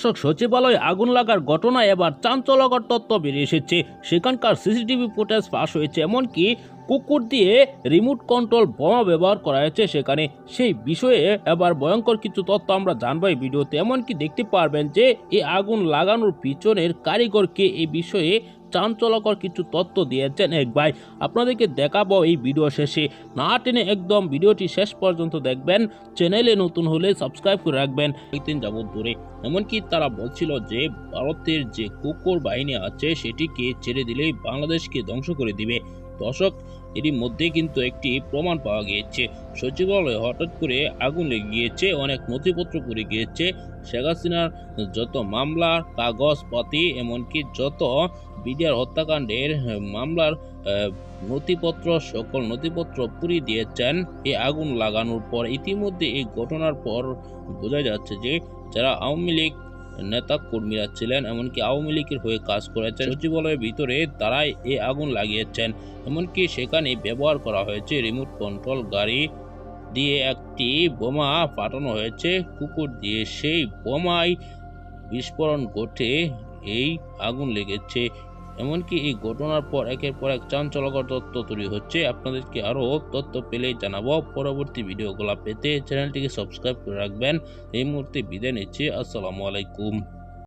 দর্শক সচিবালয়ে আগুন লাগার ঘটনায় এবার চাঞ্চলকর তত্ত্ব বেরিয়ে এসেছে। সেখানকার সিসিটিভি ফুটেজ ফাঁস হয়েছে, এমনকি কুকুর দিয়ে রিমোট কন্ট্রোল বোমা ব্যবহার করা হয়েছে সেখানে। সেই বিষয়ে এবার ভয়ঙ্কর কিছু তথ্য আমরা জানব এই ভিডিওতে। এমনকি দেখতে পারবেন যে এই আগুন লাগানোর পিছনের কারিগরকে এই বিষয়ে চাঞ্চল্যকর কিছু তথ্য দিয়েছেন এক ভাই। আপনাদেরকে দেখাবো এই ভিডিও শেষে। না টেনে একদম ভিডিওটি শেষ পর্যন্ত দেখবেন। চ্যানেলে নতুন হলে সাবস্ক্রাইব করে রাখবেন। একদিন যাবত ধরে। এমনকি তারা বলছিল যে, ভারতের যে কুকুর বাহিনী আছে, সেটিকে ছেড়ে দিলেই বাংলাদেশকে ধ্বংস করে দিবে। দর্শক এরই মধ্যে কিন্তু একটি প্রমাণ পাওয়া গিয়েছে। সচিবালয়ে হঠাৎ করে আগুন লেগে গিয়েছে, অনেক নথিপত্র পুড়ে গিয়েছে। শেখ হাসিনার যত মামলা, কাগজপাতি, এমনকি যত বিডিআর হত্যাকাণ্ডের মামলার নথিপত্র, সকল নথিপত্র পুড়িয়ে দিয়েছেন এই আগুন লাগানোর পর। ইতিমধ্যে এই ঘটনার পর বোঝা যাচ্ছে যে যারা আওয়ামী লীগ নেতা কর্মীরা ছিলেন, এমনকি আওয়ামী লীগের হয়ে কাজ করেছেন। সচিবালয়ের ভিতরে তারাই এ আগুন লাগিয়েছেন। এমনকি সেখানে ব্যবহার করা হয়েছে রিমোট কন্ট্রোল গাড়ি দিয়ে একটি বোমা পাঠানো হয়েছে। কুকুর দিয়ে সেই বোমায় বিস্ফোরণ ঘটে এই আগুন লেগেছে। এমনকি এই ঘটনার পর একের পর এক চাঞ্চলকর তথ্য তৈরি হচ্ছে। আপনাদেরকে আরও তথ্য পেলে জানাব। পরবর্তী ভিডিওগুলো পেতে চ্যানেলটিকে সাবস্ক্রাইব করে রাখবেন। এই মুহূর্তে বিদায় নিচ্ছি। আসসালামু আলাইকুম।